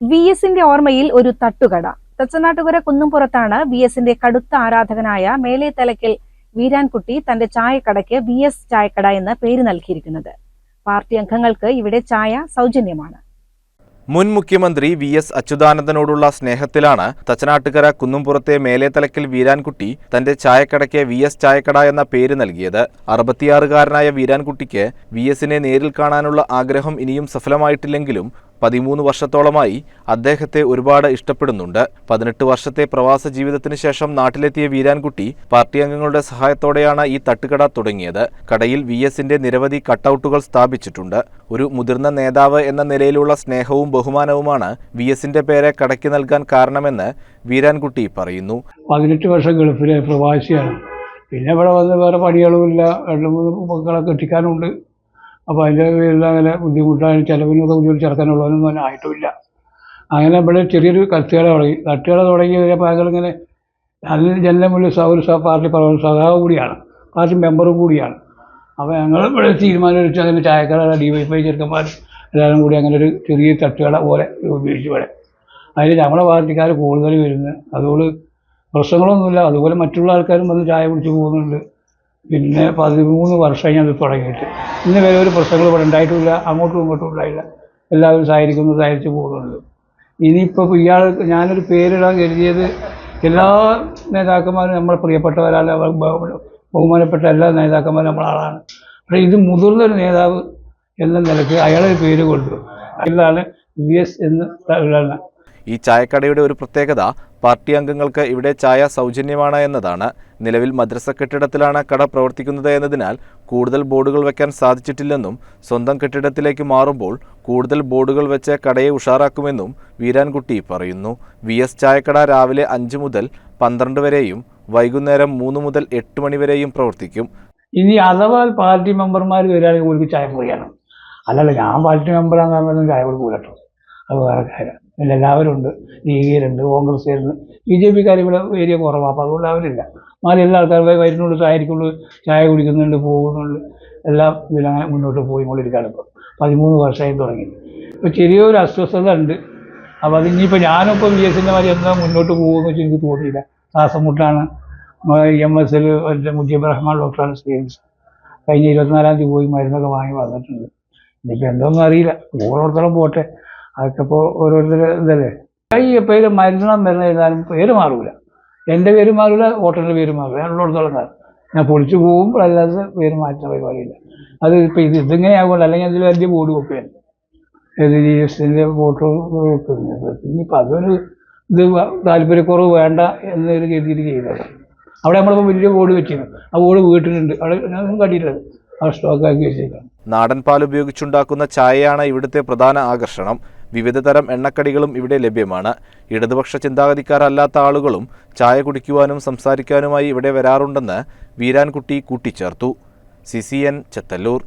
V എസിന്റെ ഓർമ്മയിൽ ഒരു തട്ടുകട. തച്ചനാട്ടുകര കുന്നുംപുറത്താണ് വി എസിന്റെ കടുത്ത ആരാധകനായ മേലെ തലക്കൽ വീരാൻകുട്ടി തന്റെ ചായക്കടയ്ക്ക് വി എസ് ചായക്കട എന്ന് പേര് നൽകിയിരിക്കുന്നത്. പാർട്ടി അംഗങ്ങൾക്ക് ഇവിടെ ചായ സൗജന്യമാണ്. മുൻ മുഖ്യമന്ത്രി വി എസ് അച്യുതാനന്ദനോടുള്ള സ്നേഹത്തിലാണ് തച്ചനാട്ടുകര കുന്നുംപുറത്തെ മേലേത്തലക്കൽ വീരാൻകുട്ടി തന്റെ ചായക്കടയ്ക്ക് വി എസ് ചായക്കട എന്ന പേര് നൽകിയത്. അറുപത്തിയാറുകാരനായ വീരാൻകുട്ടിക്ക് വി എസിനെ നേരിൽ കാണാനുള്ള ആഗ്രഹം ഇനിയും സഫലമായിട്ടില്ലെങ്കിലും പതിമൂന്ന് വർഷത്തോളമായി അദ്ദേഹത്തെ ഒരുപാട് ഇഷ്ടപ്പെടുന്നുണ്ട്. പതിനെട്ട് വർഷത്തെ പ്രവാസ ജീവിതത്തിന് ശേഷം നാട്ടിലെത്തിയ വീരാൻകുട്ടി പാർട്ടി അംഗങ്ങളുടെ സഹായത്തോടെയാണ് ഈ തട്ടുകട തുടങ്ങിയത്. കടയിൽ വി എസിന്റെ നിരവധി കട്ടൌട്ടുകൾ സ്ഥാപിച്ചിട്ടുണ്ട്. ഒരു മുതിർന്ന നേതാവ് എന്ന നിലയിലുള്ള സ്നേഹവും ബഹുമാനവുമാണ് വി എസിന്റെ പേരെ കടയ്ക്ക് നൽകാൻ കാരണമെന്ന് വീരാൻകുട്ടി പറയുന്നു. പതിനെട്ട് വർഷം ഗൾഫിലെ പ്രവാസിയാണ്. പിന്നെ ഇവിടെ വന്ന് വേറെ പണികളുമില്ല. രണ്ട് മൂന്ന് മക്കളെ കെട്ടിക്കാനുണ്ട്. അപ്പോൾ അതിന്റെ എല്ലാം അങ്ങനെ ബുദ്ധിമുട്ടാണ് ചിലവിനൊക്കെ ബുദ്ധിമുട്ട് ചേർക്കാനുള്ളതൊന്നും അങ്ങനെ ആയിട്ടുമില്ല അങ്ങനെ ഇവിടെ ചെറിയൊരു കത്തുകട തുടങ്ങി. കത്തുകട തുടങ്ങി കഴിഞ്ഞപ്പോൾ അയാളിങ്ങനെ അതിന് ജനം മുന്നിൽ ഒരു പാർട്ടി സഖാവ് കൂടിയാണ്. പാർട്ടി മെമ്പറും കൂടിയാണ്. അപ്പോൾ ഞങ്ങൾ ഇവിടെ തീരുമാനം എടുത്ത് അങ്ങനെ ചായക്കട ഡി വൈ ചെറുക്കന്മാർ എല്ലാവരും കൂടി അങ്ങനെ ഒരു ചെറിയ തട്ടുകട പോലെ ഉപയോഗിച്ച് ഇവിടെ. അതിൽ നമ്മുടെ പാർട്ടിക്കാർ കൂടുതൽ വരുന്നത്. അതുകൊണ്ട് പ്രശ്നങ്ങളൊന്നുമില്ല. അതുപോലെ മറ്റുള്ള ആൾക്കാരും വന്ന് ചായ കുടിച്ച് പോകുന്നുണ്ട്. പിന്നെ പതിമൂന്ന് വർഷമായി ഞാൻ ഇത് തുടങ്ങിയിട്ട്. ഇന്ന് വരെ ഒരു പ്രശ്നങ്ങൾ ഇവിടെ ഉണ്ടായിട്ടുമില്ല അങ്ങോട്ടും ഇങ്ങോട്ടും ഉണ്ടായില്ല. എല്ലാവരും സഹകരിക്കുന്നു സഹകരിച്ച് പോകുന്നുണ്ട്. ഇനിയിപ്പോൾ ഇയാൾ ഞാനൊരു പേരിടാൻ കരുതിയത് എല്ലാ നേതാക്കന്മാരും നമ്മളെ പ്രിയപ്പെട്ടവരല്ല ബഹു- ബഹുമാനപ്പെട്ട എല്ലാ നേതാക്കന്മാരും നമ്മളെ ആളാണ്. പക്ഷേ ഇത് മുതിർന്നൊരു നേതാവ് എന്ന നിലയ്ക്ക് അയാളൊരു പേര് കൊണ്ടു അയാളാണ് വി എസ് എന്ന് ഈ ചായക്കടയുടെ ഒരു പ്രത്യേകത പാർട്ടി അംഗങ്ങൾക്ക് ഇവിടെ ചായ സൗജന്യമാണ് എന്നതാണ്. നിലവിൽ മദ്രസ കെട്ടിടത്തിലാണ് കട പ്രവർത്തിക്കുന്നത് എന്നതിനാൽ കൂടുതൽ ബോർഡുകൾ വയ്ക്കാൻ സാധിച്ചിട്ടില്ലെന്നും സ്വന്തം കെട്ടിടത്തിലേക്ക് മാറുമ്പോൾ കൂടുതൽ ബോർഡുകൾ വെച്ച് കടയെ ഉഷാറാക്കുമെന്നും വീരാൻകുട്ടി പറയുന്നു. വി എസ് ചായക്കട രാവിലെ അഞ്ച് മുതൽ പന്ത്രണ്ട് വരെയും വൈകുന്നേരം മൂന്ന് മുതൽ എട്ട് മണിവരെയും പ്രവർത്തിക്കും. ഇനി അഥവാ പാർട്ടി മെമ്പർമാർ വരികയാണെങ്കിൽ ചായ കുടിക്കണം അല്ലല്ല ഞാൻ പാർട്ടി മെമ്പറാന്ന് പറഞ്ഞാൽ ചായ കൂടെ കേട്ടോ. അത് വേറെ കാര്യം. പിന്നെ എല്ലാവരും ഉണ്ട്. ലീഗിലുണ്ട് കോൺഗ്രസ്സുകാരുണ്ട്. ബി ജെ പിക്കാർ ഇവിടെ ഏരിയ കുറവാണ് അപ്പോൾ അതുകൊണ്ട് അവരില്ല. മാറി എല്ലാ ആൾക്കാരും വരുന്നുണ്ട് ചായക്കുള്ളൂ ചായ കുടിക്കുന്നുണ്ട് പോകുന്നുണ്ട്. എല്ലാം ഇതിലങ്ങനെ മുന്നോട്ട് പോയിക്കൊണ്ടിരിക്കുകയാണ് ഇപ്പോൾ പതിമൂന്ന് വർഷമായി തുടങ്ങി. ഇപ്പോൾ ചെറിയൊരു അസ്വസ്ഥത ഉണ്ട്. അപ്പോൾ അത് ഇനിയിപ്പോൾ ഞാനിപ്പോൾ ബി എസിന്റെ മാതിരി എന്താ മുന്നോട്ട് പോകുമെന്ന് വെച്ചാൽ എനിക്ക് തോന്നിയില്ല. ശ്വാസം മുട്ടാണ് എം എസ് എൽ എന്റെ മുജീബ് റഹ്മാൻ ഡോക്ടറാണ് സ്റ്റേൻസ് കഴിഞ്ഞ ഇരുപത്തിനാലാം തീയതി പോയി മരുന്നൊക്കെ വാങ്ങി വന്നിട്ടുണ്ട്. ഇനിയിപ്പോൾ എന്തോന്നും അറിയില്ല. ഓരോരുത്തരും പോട്ടെ. അതൊക്കെ ഇപ്പോൾ ഓരോരുത്തർ ഇതല്ലേ? ഈ പേര് മരണം മരുന്ന് എഴുതാനും പേര് മാറൂല. എന്റെ പേര് മാറൂല ഓട്ടറിന്റെ പേര് മാറൂല. ഞാൻ ഉള്ളിടത്തോളം ഞാൻ പൊളിച്ചു പോകുമ്പോൾ അല്ലാതെ പേര് മാറ്റുന്ന പരിപാടിയില്ല. അത് ഇപ്പം ഇത് ഇതിങ്ങനെ അല്ലെങ്കിൽ അതിൽ വലിയ ബോർഡ് വെക്കുകയാണ്. ഏത് ജി എസിന്റെ ഫോട്ടോ വെക്കുന്നത് ഇനിയിപ്പോൾ അതൊരു ഇത് താല്പര്യക്കുറവ് വേണ്ട എന്നൊരു രീതിയിൽ ചെയ്തത് അവിടെ നമ്മളിപ്പോൾ വലിയ ബോർഡ് വെച്ചിരുന്നു. ആ ബോർഡ് വീട്ടിലുണ്ട്. അവിടെ ഞാൻ കണ്ടിട്ടുള്ളത് ആ സ്റ്റോക്കാക്കി ആക്കി വെച്ചേക്കാണ് നാടൻ പാൽ ഉപയോഗിച്ചുണ്ടാക്കുന്ന ചായയാണ് ഇവിടുത്തെ പ്രധാന ആകർഷണം. വിവിധ തരം എണ്ണക്കടികളും ഇവിടെ ലഭ്യമാണ്. ഇടതുപക്ഷ ചിന്താഗതിക്കാരല്ലാത്ത ആളുകളും ചായ കുടിക്കുവാനും സംസാരിക്കാനുമായി ഇവിടെ വരാറുണ്ടെന്ന് വീരാൻകുട്ടി കൂട്ടിച്ചേർത്തു. C C N Chethalloor.